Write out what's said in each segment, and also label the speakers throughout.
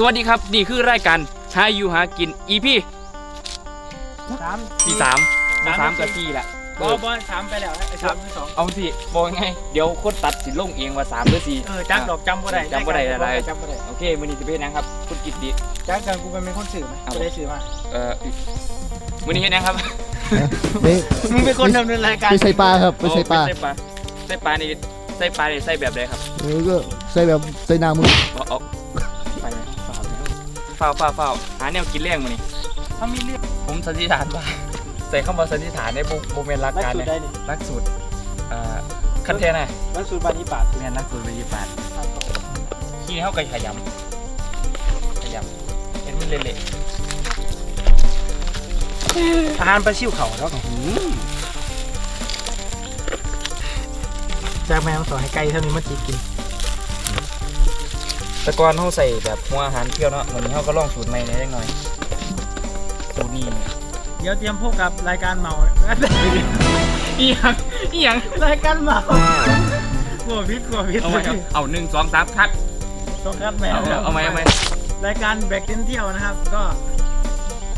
Speaker 1: สวัสดีครับ นี่คือรายการหาอยู่หากิน EP
Speaker 2: สาม
Speaker 1: ที่สามบ่สามกับสี่แหละ
Speaker 2: บอบอสามไปแล้วไอ้สามที่สอง
Speaker 1: เอาสิบอกไงเดี๋ยวคนตัดสินลงเองว่าสามหรือสี่
Speaker 2: เออจักดอกจำบ่ได้
Speaker 1: จำบ่ได้อะไร
Speaker 2: จำบ่ได้
Speaker 1: โอเคมือนี้จะเป็นหยังครับคุณกิตติ
Speaker 2: จักกันกูเป็นคนสื่อไหม
Speaker 1: เอา
Speaker 2: กูได้สื่อมา
Speaker 1: เอ่อมือนี้เห็นยังครับ
Speaker 3: นี่
Speaker 2: มึงเป็นคนดำเนินรายการ
Speaker 3: ไปใส่ปลาครับไปใส่ปลา
Speaker 1: ใส่ปลาใส่ปลานี่ใส่ปลานี่ใส่แบบใดครับ
Speaker 3: เออก็ใส่แบบใส่หน้ามึง
Speaker 1: เอาเอาไปไหม เฝ้าเฝ้าเฝ้าหาแนวกินแรงมือนี้
Speaker 2: ถ้ามีเรื่อง
Speaker 1: ผมสันนิษฐานว่า ใส่เข้ามาสันนิษฐานในโมเมนต์รัก
Speaker 2: รัก
Speaker 1: การ
Speaker 2: สูต
Speaker 1: เนี่ย
Speaker 2: รได้นี่
Speaker 1: รักสูตรเอ่อคันเทนน่ะ
Speaker 2: รักสูตรบานิปาด
Speaker 1: แม่นรักสูตรวิญญาณขี้เข้าไปขยำขยำเห็นมันเละ
Speaker 2: อาหารปลาชิวเขาแล้วจากแม่ต้องสอนให้ไก่เท่านี้มันจีกิน
Speaker 1: ๆแต่ก่อนเขาใส่แบบหัวอาหารเที่ยวเนาะวันนี้เขาก็ลองสูตรใหม่ในอยเล็กน้อยสูตรนี้
Speaker 2: เดี๋ยวเตรียมพบกับรายการเมา
Speaker 1: อีหยังอีหยัง
Speaker 2: รายการเมากลัวพิษกลัวพิษ
Speaker 1: เอาไว้เอาเอาหนึ่งสองสามคัด
Speaker 2: ต้องคัดแม่
Speaker 1: เอาเอาเอาไหมเอาไหม
Speaker 2: รายการแบกเต้นเที่ยวนะครับ ก็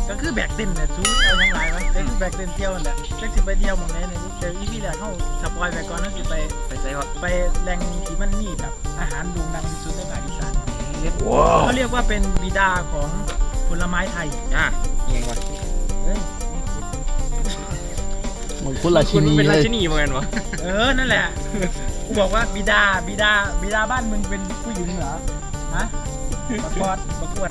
Speaker 2: ก็คือแบกเต้นเนี่ยชูเอาทั้งหลายมั้ยก็คือแบกเต้นเที่ยวนั่นแหละแจ็คสิไปเที่ยวหมองไหนเนี่ยเดี๋ยวอีพี่แหละเข้าสปอยไปก่อนนั่นสิไป
Speaker 1: ไปใส่ก่อน
Speaker 2: ไปแหล่งที่มันมีแบบอาหารโด่งดังที่สุดในภาคอีสาน เขาเรียกว่าเป็นบิดาของผลไม้ไทย
Speaker 1: อะอีหยังวะ
Speaker 2: เอ้ย
Speaker 3: มันคนราชินี
Speaker 1: คุณเป็น
Speaker 3: เล
Speaker 1: ราย ชินีเหมือนกันวะ
Speaker 2: เออ นั่นแหละ กูบอกว่าบิดา บิดา บิดาบ้านมึงเป็นผู้หญิงเหรอ ฮะประกวดประกวด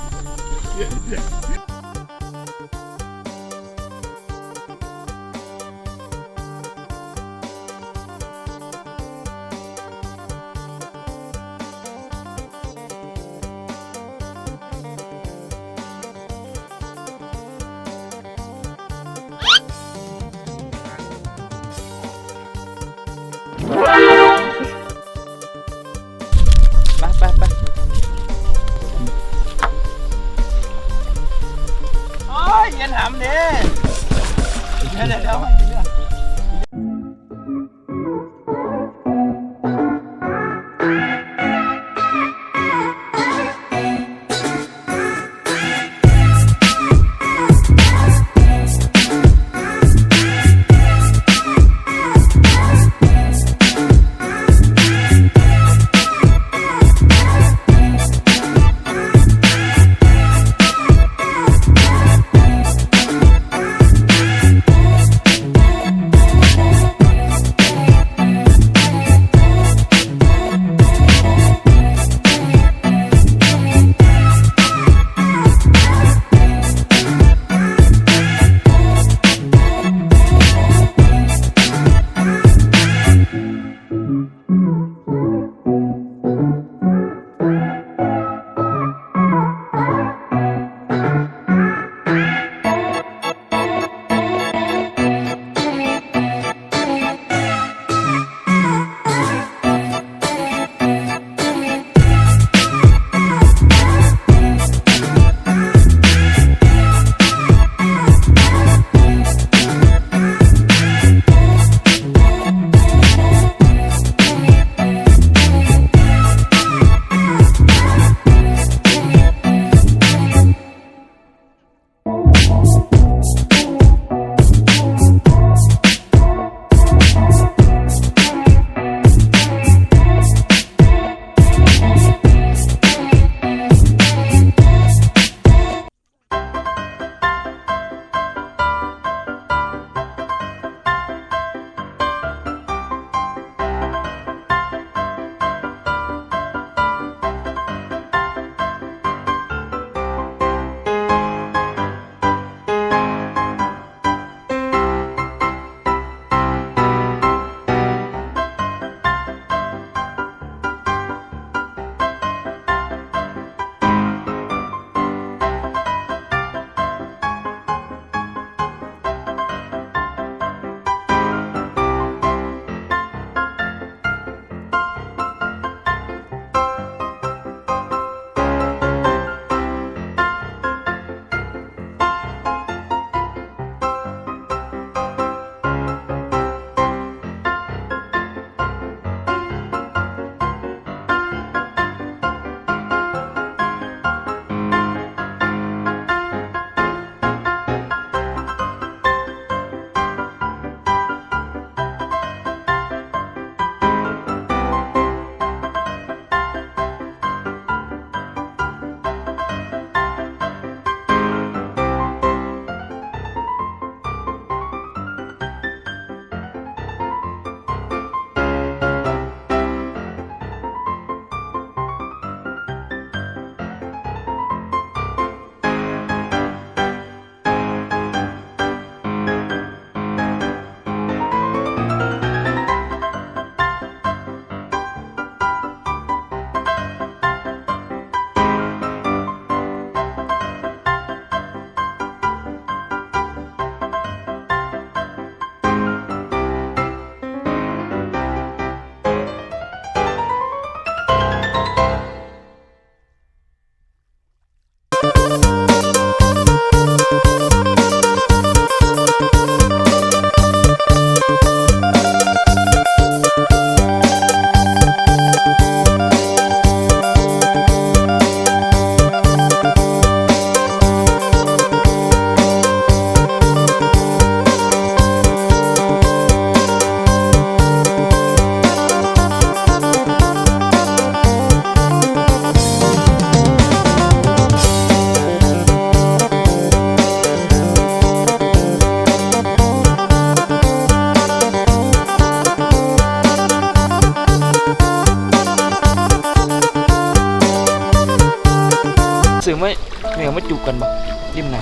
Speaker 1: จูบกันบ่ริมน้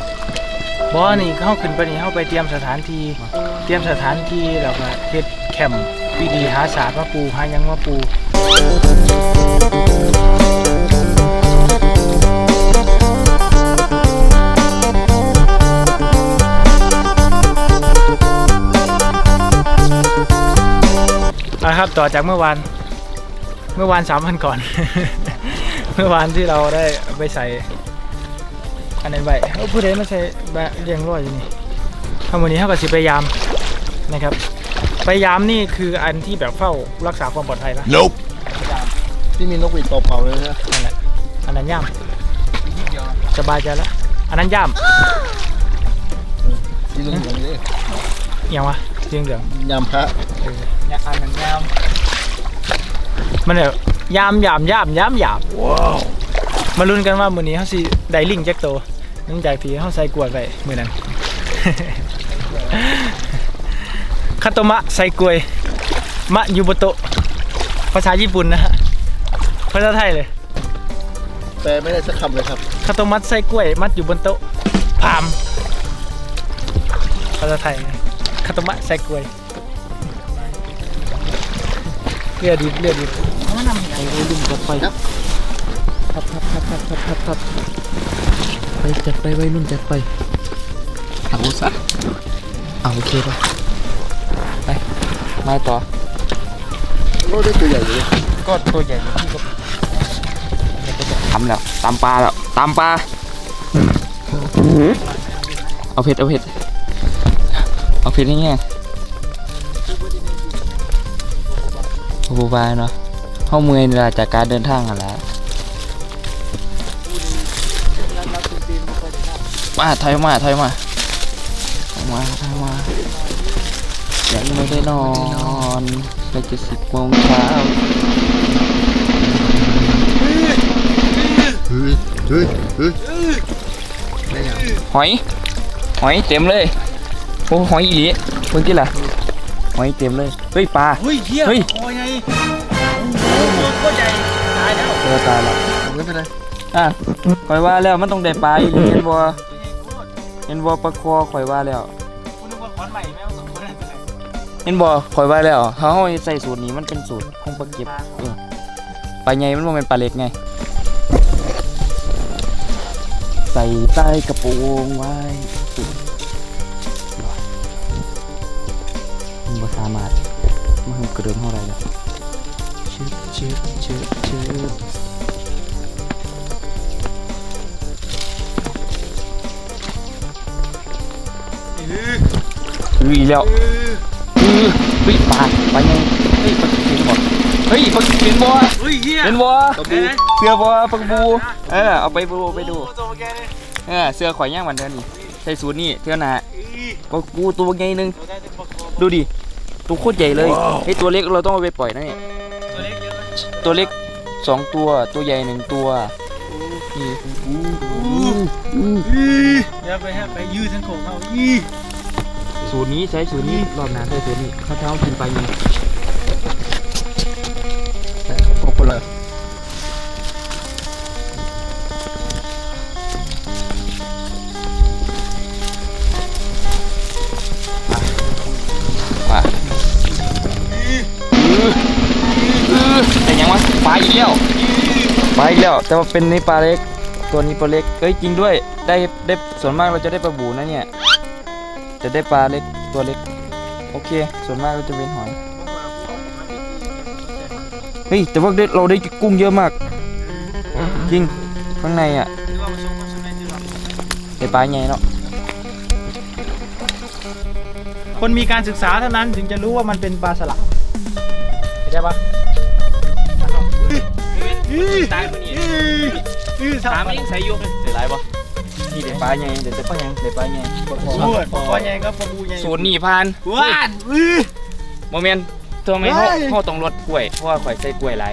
Speaker 2: บอนี่เข้าขึ้นไปนี่เข้าไปเตรียมสถานที่เตรียมสถานที่แล้วก็เฮ็ดแคมป์วิธีหาสาดมาปูหายังมาปูนะครับต่อจากเมื่อวานเมื่อวานสามวันก่อน เมื่อวานที่เราได้ไปใส่ อันไหนใบเอ้าผู้ใดมาใส่แบะเลี้ยงร้อยอยู่นี่ทำวันนี้เท่ากับสิไปยามนะครับไปยามนี่คืออันที่แบบเฝ้ารักษาความปลอดภัยปะ
Speaker 3: Nope ที่มีนกหวีดตัวเป่าเลยนะ
Speaker 2: นั่นแหละอันนั้นย่ามสบายใจแล้วอันนั้นย่าม
Speaker 3: ที่ลุงเหลืองเลย
Speaker 2: เอียงวะเสียงเหลือง
Speaker 3: ยามพระำ
Speaker 1: ยาอ่านหนังยาม
Speaker 2: มันแบบยามยามยามยามยามว้าวมาลุ้นกันว่ามือนี้เขาสิได้ลิงแจ็คโต หลังจากที่เขาใส่กล้วยไปมือนั้นคาโตมะใส่กวยมะยูโบโตะภาษาญี่ปุ่นนะฮะภาษาไทยเลย
Speaker 3: แปลไม่ได้สักคำเลยครับ
Speaker 2: คาโตมัดไส่กล้วย มัดอยู่บนโต๊ะพามภาษาไทยคาโตมะใส่กล้วยเรือดดิบเรือดดิบ
Speaker 3: มันนำไปรุ่งกับไฟครับครับครับครับครับครับครับ ไปจัดไปวัยรุ่นจัดไปเอาซะเอาโอเคป่ะ
Speaker 1: มาต่อ
Speaker 3: โอ้ได้ตัวใหญ่เลย
Speaker 1: ก็ตัวใหญ่อยู่ที่ก็ทำแล้วตามปลาแล้วตามปลาเอาเผ็ดเอาเผ็ดเอาเผ็ดนี่ไงโอ้โหบายเนาะเข้าเมื่อยนี่ล่ะจากการเดินทางกันแล้ว มาถอยมาถอยมาถอยมาถอยมายังไม่ได้นอนไปจะสิบโมงเช้า
Speaker 3: เฮ้ยเฮ้ยเฮ้ย
Speaker 1: หอย หอยเต็มเลย โอ้หอยอีหลีเมื่อกี้ล่ะหอยเต็มเลย เฮ้ยปลา
Speaker 2: เฮ้ยเฮีย
Speaker 1: เฮ้ย
Speaker 2: โอ้ยไงตัวโคตรใหญ่ตายแล้ว
Speaker 1: เจอตายแล้ว
Speaker 3: ไม่เป็นไร
Speaker 1: อะข่อยว่าแล้วมันต้องได้ปลาอีหลีเห็นบ่ เห็นบ่ปลาคอข่อยว่าแล้ว
Speaker 2: คุณนึกว่าขอนใหม่แม่งสมบูรณ์ได้ไหม
Speaker 1: เห็นบ่ข่อยว่าแล้วเฮาใส่สูตรนี้มันเป็นสูตรของปลาเก็บเออปลาใหญ่มันบ่แม่นปลาเล็กไง ใส่ใต้กระโปรงไว้มันบ่สามารถมาหึกระเดิมเท่าไหร่แล้วชึบชึบชึบชึบ อุ้ยแล้วอือเฮ้ยปลาปลาไงเฮ้ยปลาเห็นบ่เฮ้ยปลาเห็นบ่
Speaker 2: เฮ้ยเฮีย
Speaker 1: เห็นบ่
Speaker 3: ตะบู
Speaker 1: เสื้อบ่ปลาบูเออเอาไปดูไปดู
Speaker 2: โอ้ตัวแกนี่
Speaker 1: เออเสื้อข่อยย่างวันเท่านี้ใส่สูทนี่เท่าหนาปลาบูตัวใหญ่หนึง
Speaker 2: ตัวได้เป็นปลาโค
Speaker 1: ดูดิตัวโคตรใหญ่เลยไอ้ตัวเล็กเราต้องเอาไปปล่อยนะเนี่ย
Speaker 2: ตัวเล็กเยอะไหม
Speaker 1: ตัวเล็กสองตัวตัวใหญ่หนึ่งตัวนี่
Speaker 2: อย่าไปฮะไปยืดทั้งโขงเอาอี
Speaker 1: สูตรนี้ใช้สูตรนี้รอบหน้าใช้สูตรนี้ข้าวเช้ากินไปยัง
Speaker 3: โอ้คนละ
Speaker 1: ว่าแต่ยังวะปลาอีกแล้วปลาอีกแล้ว แต่ว่าเป็นในปลาเล็ก ตัวนี้ปลาเล็กเอ้ยจริงด้วย ได้ได้ส่วนมากเราจะได้ปลาบูนะเนี่ย จะได้ปลาเล็กตัวเล็ก โอเค ส่วนมากเราจะเป็นหอย เฮ้ย แต่ว่าได้เราได้กุ้งเยอะมาก จริง ข้างในอะได้ปลาใหญ่เนาะ
Speaker 2: คนมีการศึกษาเท่านั้นถึงจะรู้ว่ามันเป็นปลาสลัดเข้าใจปะ
Speaker 1: ตายมันนี่
Speaker 2: อือ
Speaker 1: ตามยังใส่ยุกเสียไรปะ นี่เด็ดปลาใหญ่เด็ดแต่ปลาใหญ่เด็ดปลาใหญ่
Speaker 2: สูตรปลาใหญ่ก็ปลาบูใหญ่
Speaker 1: สูตรนี่พาน
Speaker 2: ว้านอือ
Speaker 1: โมเมนต์ตัวไม่เขา
Speaker 2: เฮ้ย
Speaker 1: เขาต้องลดกล้วยเพราะว่าข่อยใส่กล้วยหลาย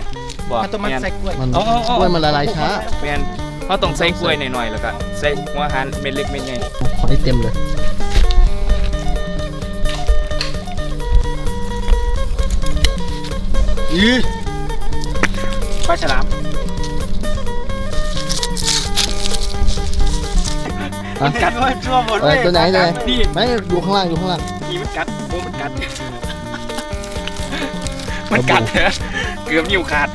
Speaker 1: บอก
Speaker 2: ข้าวต้มมัด
Speaker 1: แม่น
Speaker 2: ใส่กล้วย
Speaker 3: มัน
Speaker 1: เอาเอาเอา
Speaker 3: กล้วยมันละลายช้า
Speaker 1: แมนเขาต้องใส่กล้วยหน่อยๆแล้วก็ใส่หัวอาหารเม็ดเล็กเม็ดใหญ่
Speaker 3: ขอให้เต็มเลย
Speaker 2: อือปลาฉลาม มันกัดว่าชั่วหมด
Speaker 1: เออตัวไหนตัวไหน
Speaker 2: นี่
Speaker 1: ไม่ดูข้างล่างดูข้างล่าง
Speaker 2: นี่มันกัดโอ้มันกัด มันกัดเหรอเกือบนิ้วขาด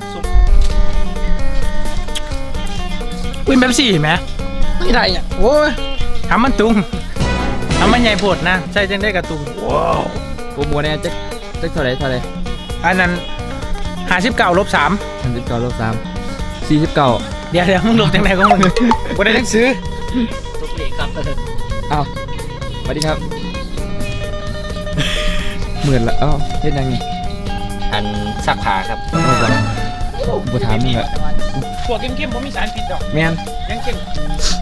Speaker 2: อุ้ยแบบสี่เห็นไหม
Speaker 1: ไม่ได้เนี่ยโอ้ย
Speaker 2: ทำมันตุงทำมันใหญ่โพดนะ ใช่จังได้กระตุง
Speaker 1: โปรโมทเนี่ยจะจะเท่าไหรเท่าไหร
Speaker 2: อันนั้นหาสิบเก้าลบสาม
Speaker 1: สามสิบเก้าลบสามสี่สิบเก้า
Speaker 2: เดี๋ยวเดี๋ยวมึงลบจังไหนของมึงกูได้หนังสือ
Speaker 1: อ้าวสวัสดีครับหมื่นละอ้าวเฮ็ดยังไง
Speaker 4: อันซักผ้าครับ
Speaker 1: เอาบ่บ่ถามมึงอะ
Speaker 2: พวกเข้มๆผมมีสารพิษดอก
Speaker 1: แม่น
Speaker 2: ยังเข้ม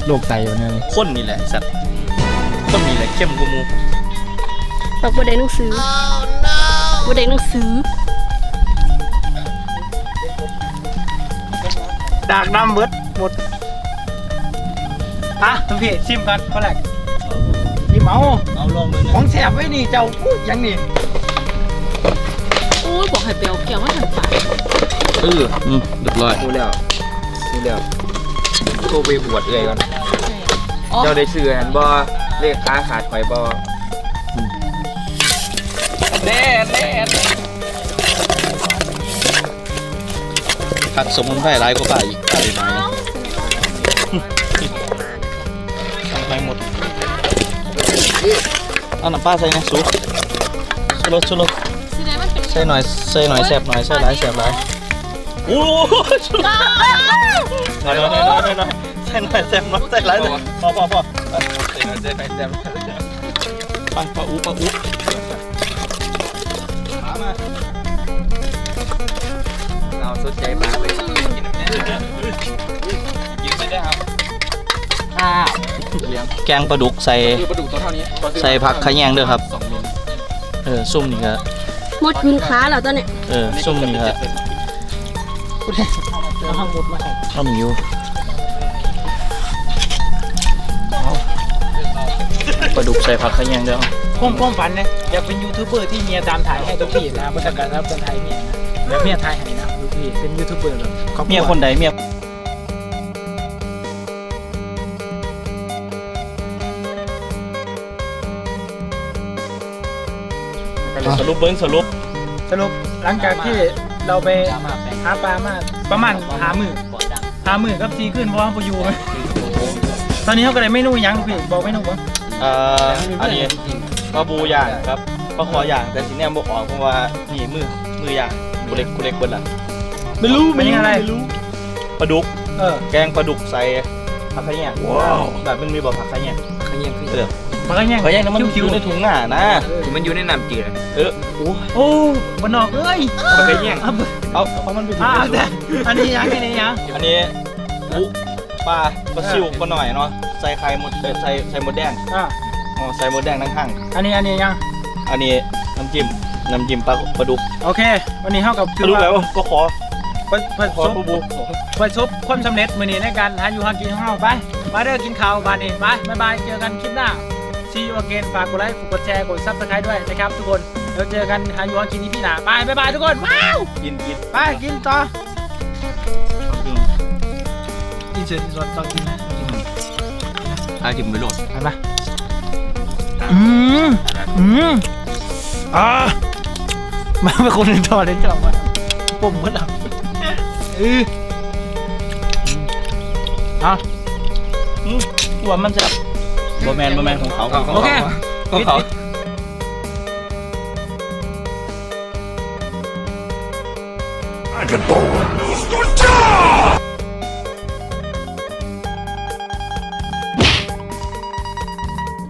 Speaker 1: โรคไตวันนี้
Speaker 4: ข้นนี่แหละสัตว์ข้นนี่แหละเข้มกูมู
Speaker 5: บอกว่าได้หนังสือว่าได้หนังสือ
Speaker 2: ดากดำเบิดหมด อะทุกพี่ชิมกันคนแรกชิมเอา
Speaker 4: เอาลองเลย
Speaker 2: ของแสบไว้นี่เจ้าพูดยังนี่
Speaker 5: โอ้ยบอกให้เปียวเกี่ยวมาทางปาก
Speaker 4: เอออืมเรียบร้อยดูแล้วดูแล้วโทรไปบวชเลยก่อน
Speaker 5: อ๋อ
Speaker 4: เจ้าได้ซื้อหันบ่เลขค้าขาดข่อยบ่
Speaker 2: แน่แน่
Speaker 4: ผักสมุนไพรหลายกว่าป่าอีกอะไรน้อยนี่ทำ ไปหมดเอาน้ำปลาใส่นะสูสุรสสุรส
Speaker 5: สิได้มันเป็น
Speaker 4: ใส่หน่อยใส่หน่อยแซ่บหน่อยใส่หลายแซ่บหลายโอ้โหหน่อยหน่อยหน่อยหน่อยหน่อยใส่หน่อยแซ่บหน่อยใส่หลายเลยพอพอพอใส่หน่อยใส่หน่อยแซ่บปังปะอุปะอุมามาเราสนใจปลาไปกินน้ำแน่กินไม่ได้ครับ ข้าวเลี้ยงแกงปลาดุกใส่
Speaker 1: คือปลาดุกตัวเท่านี้
Speaker 4: ใส่ผักขะแยงด้วยครับเออซุ่มนี่ก็
Speaker 5: หมดยืนขาแล้วตอนเนี้ย
Speaker 4: เออซุ่มนี่ก็
Speaker 2: เอาห้างหมดมาให้
Speaker 4: ต้มอยู่ปลาดุกใส่ผักขะแยงด้วย
Speaker 2: ความความฝันนะอยากเป็นยูทูบเบอร์ที่เมียตามถ่ายให้ทุกพี่นะบรรยากาศรับคนไทยเมียนะแล้วเมียถ่ายให้นะทุกพี่เป็นยูทูบเบอร์แบบรอบรัว
Speaker 4: เมียคนใดเมีย สรุปเบิ้งสรุป
Speaker 2: สรุปหลังจากที่เราไปหาปลามาประมาณหามือหามือกับซีขึ้นเพราะว่าพออยู่ตอนนี้เขาก็เลยไม่รู้หยังลูกพี่บอกไม่รู้บ่
Speaker 4: เอ่ออันนี้ปลาบูย่างครับปลาคอย่างแต่สิเนี่ยบอกออกเพราะว่านี่มือมือย่างกูเล็กกูเล็กเบิ้ลล่ะไม่รู้
Speaker 2: เป็นยังไง
Speaker 4: ปลาดุก
Speaker 2: เออ
Speaker 4: แกงปลาดุกใส่ผักขะแยงว้าวแบบมันมีบอกผักขะแยง
Speaker 1: ขยังคือ
Speaker 4: เออ
Speaker 2: มันก็ยัง
Speaker 4: ผักขะแยงนั้นมัน
Speaker 2: คิ้
Speaker 4: อ
Speaker 2: ว
Speaker 4: ยู่ในถุงหน้านะ
Speaker 1: ที่มันอยู่ในน้ำจืด
Speaker 4: เออโอ้
Speaker 2: ๆโอ้บนนอกเอ้ย
Speaker 4: ผักขะแยง
Speaker 2: เอา
Speaker 4: เอาเอามันไปถุง
Speaker 2: อ่าแต่อันนี้ยังอันนี้ยัง
Speaker 4: อันนี้อุปลาปลาซิวก็หน่อยเนาะใส่ไข่หมดเอ่อใส่ใส่หมดแดง
Speaker 2: อ่า
Speaker 4: อ๋อใส่หมดแดงทั้งข้าง
Speaker 2: อันนี้อันนี้ยัง
Speaker 4: อันนี้น้ำจิ้มน้ำจิ้มปลาปลาดุก
Speaker 2: โอเค วันนี้เท่ากับ
Speaker 4: รู้แล้วก็ขอ
Speaker 2: เพิ่นเพิ่น
Speaker 4: ขอ
Speaker 2: ซบ
Speaker 4: ปลาบู
Speaker 2: เพิ่นซบความสำเร็จมื้อนี้ในการหาอยู่หากินของเราไป มาเด้อกินข้าวบานนี้ไปบ๊ายบายเจอกันคลิปหน้า See you again ฝากกดไลค์กดแชร์กด Subscribe ด้วยนะครับทุกคนเดี๋ยวเจอกันหาอยู่หากินที่พี่หน้าไปบ๊ายบายทุกคนว้าว
Speaker 4: กินกิน
Speaker 2: ไปกินต่อกินเสร็จสดต่อกินนะ
Speaker 4: ถ้ากินไม่หลด
Speaker 2: ไปปะอืมอืมอ่ามาเป็นคนอื่นต่อเลยจ้ะวะปุ่มเพิ่นอะเอออะ
Speaker 4: ว่ามันจะ บะแมนบะแมนของเขาของ
Speaker 2: โอเค
Speaker 4: ของเขา
Speaker 6: Dragon Ball.